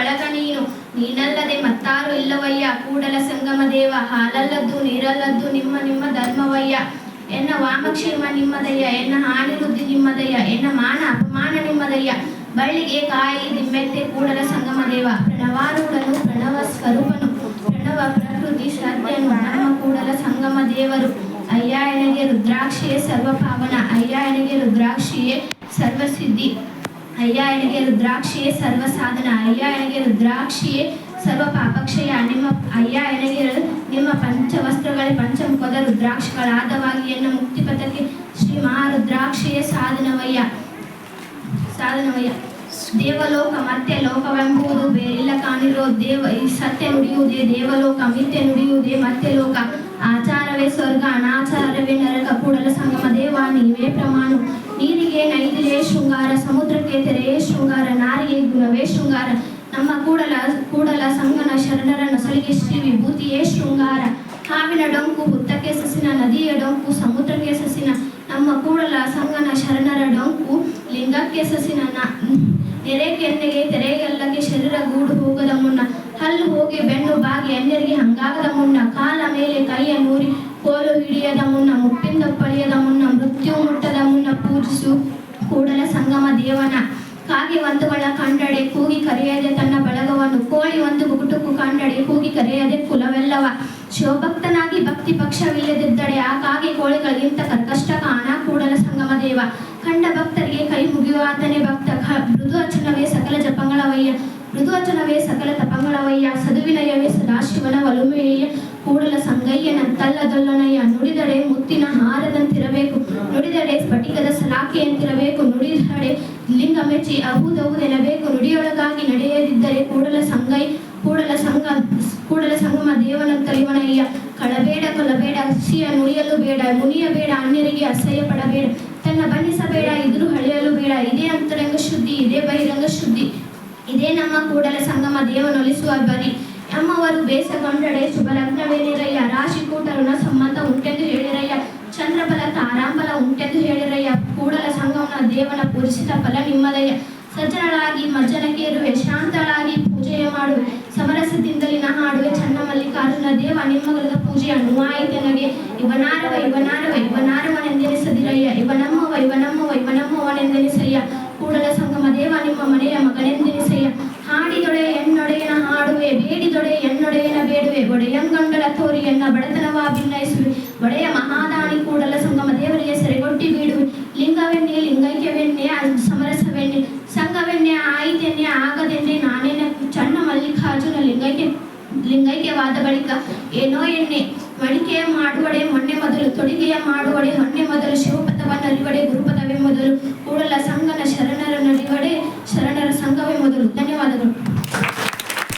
ಬಳಗ ನೀನು. ನೀನಲ್ಲದೆ ಮತ್ತಾರು ಇಲ್ಲವಯ್ಯ. ಕೂಡಲ ಸಂಗಮ ದೇವ. ಹಾಲಲ್ಲದ್ದು, ನೀರಲ್ಲದ್ದು ನಿಮ್ಮ ನಿಮ್ಮ ಧರ್ಮವಯ್ಯ. ಎನ್ನ ವಾಮಕ್ಷೇಮ ನಿಮ್ಮದಯ್ಯ. ಎನ್ನ ಹಾನಿರುದ್ಧಿ ನಿಮ್ಮದಯ್ಯ. ಎನ್ನ ಮಾನ ಅಪಮಾನ ನಿಮ್ಮದಯ್ಯ. ಬಳ್ಳಿಗೆ ಕಾಯಿ ದಿಮ್ಮೆತ್ತೆ ಕೂಡಲ ಸಂಗಮ ದೇವ. ಪ್ರಣವಾರೂಢನು, ಪ್ರಣವ ಸ್ವರೂಪನು, ಪ್ರಣವ ಪ್ರಕೃತಿ ಶ್ರದ್ಧೆಯನ್ನು ನಮ್ಮ ಕೂಡಲ ಸಂಗಮ ದೇವರು. ಅಯ್ಯ, ಎನಗೆ ರುದ್ರಾಕ್ಷಿಯೇ ಸರ್ವಭಾವನ. ಅಯ್ಯ, ಎನಗೆ ರುದ್ರಾಕ್ಷಿಯೇ ಸರ್ವಸಿದ್ಧಿ. ಅಯ್ಯ ಎನಗೆ ರುದ್ರಾಕ್ಷಿಯೇ ಸರ್ವ ಸಾಧನ. ಅಯ್ಯ ಎನಗೆ ರುದ್ರಾಕ್ಷಿಯೇ ಸರ್ವ ಪಾಪಕ್ಷಯ. ನಿಮ್ಮ, ಅಯ್ಯ ಎನಗೆ ನಿಮ್ಮ ಪಂಚವಸ್ತ್ರಗಳೇ ಪಂಚಮುಖದ ರುದ್ರಾಕ್ಷಗಳಾದವಾಗಿ ಎನ್ನ ಮುಕ್ತಿಪಥಕ್ಕೆ ಶ್ರೀ ಮಹಾರುದ್ರಾಕ್ಷಿಯೇ ಸಾಧನವಯ್ಯ. ಸಾಧನವಯ್ಯ. ದೇವಲೋಕ ಮತ್ತೆ ಲೋಕವೆಂಬುದು ಇಲ್ಲ ಕಾಣಿರೋ ದೇವ ಸತ್ಯ ನುಡಿಯುವುದೇ ದೇವಲೋಕ ಮಿತ್ಯ ನುಡಿಯುವುದೇ ಮತ್ತೆ ಲೋಕ. ಆಚಾರವೇ ಸ್ವರ್ಗ, ಅನಾಚಾರವೇ ನರಕ, ಕೂಡಲ ಸಂಗಮ ನೀವೇ ಪ್ರಮಾಣ. ನೀರಿಗೆ ನೈದಿಲೇ ಶೃಂಗಾರ, ಸಮುದ್ರಕ್ಕೆ ತೆರೆಯೇ ಶೃಂಗಾರ, ನಾರಿಗೆ ಗುಣವೇ ಶೃಂಗಾರ. ನಮ್ಮ ಕೂಡಲ ಕೂಡಲ ಸಂಗನ ಶರಣರ ಸಲಿಗೆ ಶ್ರೀ ವಿಭೂತಿಯೇ ಶೃಂಗಾರ. ಹಾವಿನ ಡೊಂಕು, ಹುತ್ತಕ್ಕೆ ಸಸಿನ, ನದಿಯ ಡೊಂಕು, ಸಮುದ್ರಕ್ಕೆ ಸಸಿನ. ನಮ್ಮ ಕೂಡಲ ಸಂಗನ ಶರಣರ ಡೊಂಕು, ಲಿಂಗಕ್ಕೆ ಸಸಿನ ನೆರೆ ಕೆನ್ನೆಗೆ ತೆರೆಗೆಲ್ಲಕ್ಕೆ ಶರೀರ ಗೂಡು ಹೋಗದ ಮುನ್ನ. ಹಲ್ಲು ಹೋಗಿ ಬೆನ್ನು ಬಾಗಿ ಅನ್ಯರಿಗೆ ಹಂಗಾಗದ ಮುನ್ನ. ಕಾಲ ಮೇಲೆ ಕೈಯ ನೂರಿ, ಕೋಲು ಹಿಡಿಯದ ಮುನ್ನ. ಮುಪ್ಪಿಂದ ಪಳಿಯದ ಮುನ್ನ ಮೃತ್ಯು ಮುಟ್ಟದ ಮುನ್ನ ಪೂಜಿಸು ಕೂಡಲ ಸಂಗಮ ಕಾಗೆ ಒಂದುಗಳ ಕಂಡಡೆ ಕೂಗಿ ಕರೆಯದೆ ತನ್ನ ಬಳಗವನ್ನು ಕೋಳಿ ಒಂದು ಗುಟುಕು ಕಂಡಡೆ ಕೂಗಿ ಕರೆಯದೆ ಕುಲವೆಲ್ಲವ. ಶಿವಭಕ್ತನಾಗಿ ಭಕ್ತಿ ಪಕ್ಷವಿಲ್ಲದಿದ್ದಡೆ ಆ ಕಾಗೆ ಕೋಳಿಗಳಿಗಿಂತ ಕರ್ಕಷ್ಟ ಕಾಣ ಕೂಡಲ ಸಂಗಮ ದೇವ. ಕಂಡ ಭಕ್ತರಿಗೆ ಕೈ ಮುಗಿಯುವ ಆತನೇ ಭಕ್ತ. ಮೃದು ಅಚನವೇ ಸಕಲ ಜಪಂಗಳವಯ್ಯ. ಮೃದು ಅಚನವೇ ಸಕಲ ತಪಂಗಳವಯ್ಯ. ಸದುವಿನಯವೇ ಸದಾಶಿವನ ಒಲುಮೆಯ ಕೂಡಲ ಸಂಗಯ್ಯನ ತಲ್ಲದೊಲ್ಲನಯ್ಯ ನುಡಿದಡೆ ಮುತ್ತಿನ ಹಾರದಂತಿರಬೇಕು. ನುಡಿದಡೆ ಸ್ಫಟಿಕದ ಸಲಾಖೆಯಂತಿರಬೇಕು ನುಡಿದಡೆ ಲಿಂಗ ಮೆಚ್ಚಿ ಅಹುದಹುದೆನಬೇಕು ನುಡಿಯೊಳಗಾಗಿ ನಡೆಯದಿದ್ದರೆ ಕೂಡಲ ಸಂಗೈ ಕೂಡಲ ಸಂಗ ಕೂಡಲ ಸಂಗಮ ದೇವನಂತಲಿವನಯ್ಯ ಕಳಬೇಡ ಕೊಲಬೇಡ ಸಿಯ ನುಡಿಯಲು ಬೇಡ ಮುನಿಯಬೇಡ ಅನ್ಯರಿಗೆ ಅಸಹ್ಯ ಪಡಬೇಡ ತನ್ನ ಬಣ್ಣಿಸಬೇಡ ಇದ್ರು ಹಳೆಯಲು ಬೇಡ. ಇದೇ ಅಂತರಂಗ ಶುದ್ಧಿ, ಇದೇ ಬಹಿರಂಗ ಶುದ್ಧಿ. ಇದೇ ನಮ್ಮ ಕೂಡಲ ಸಂಗಮ ದೇವನೊಲಿಸುವ ಬರಿ. ಅಮ್ಮವರು ಬೇಸಗೊಂಡಡೆ ಶುಭಲಗ್ನವೇನಿರಯ್ಯ ರಾಶಿ ಕೂಟರುಣ ಸಂಬಂಧ ಉಂಟೆಂದು ಹೇಳಿರಯ್ಯ. ಚಂದ್ರಬಲ, ತಾರಾಂಬಲ ಉಂಟೆಂದು ಹೇಳಿರಯ್ಯ. ಕೂಡಲ ದೇವನ ಪೂಜಿಸಿದ ಫಲ ನಿಮ್ಮದಯ್ಯ ಸಜ್ಜನಳಾಗಿ, ಮಜ್ಜನಕ್ಕೆ ಇರುವೆ, ಶಾಂತಳಾಗಿ ಪೂಜೆಯ ಮಾಡುವೆ ಸಮರಸದಿಂದಲಿನ ಹಾಡುವೆ, ಚನ್ನ ಮಲ್ಲಿಕಾರ್ಜುನ ದೇವ ನಿಮ್ಮಗಲದ ಪೂಜೆಯ ಅನುವಾಯಿತನಗೆ ಇವನಾರವ ಇವನಾರವ, ಇವನಾರವನೆಂದೆನಿಸದಿರಯ್ಯ. ಇವನಮ್ಮವ ಇವನಮ್ಮವ, ಇವನಮ್ಮವನೆಂದೆನಿಸಯ್ಯ. ಕೂಡಲ ಸಂಗಮ ದೇವ, ನಿಮ್ಮ ಮನೆಯ ಮಗನೆಂದೆನಿಸಯ್ಯ. ಹಾಡಿದೊಡೆ ಎನ್ನೊಡೆಯನ ಹಾಡುವೆ, ಬೇಡಿದೊಡೆ ಎನ್ನೊಡೆಯನ ಬೇಡುವೆ. ಒಡೆಯಂಗಂಡಲ ತೋರಿಯನ್ನ ಬಡತನವ ಭಿನ್ನಯಿಸುವೆ ಒಡೆಯ ಮಹಾದಾನಿ ಲಿಂಗೈಕ್ಯವಾದ ಬಳಿಕ ಏನೋ ಎಣ್ಣೆ ಮಡಿಕೆಯ ಮಾಡುವಡೆ, ಮೊನ್ನೆ ಮೊದಲು ತೊಡಿಗೆಯ ಮಾಡುವಡೆ, ಮೊನ್ನೆ ಮೊದಲು ಶಿವಪಥವ ನಲಿವಡೆ ಗುರುಪಥವೇ ಮೊದಲು ಕೂಡಲ ಸಂಗನ ಶರಣರ ನಡಿವಡೆ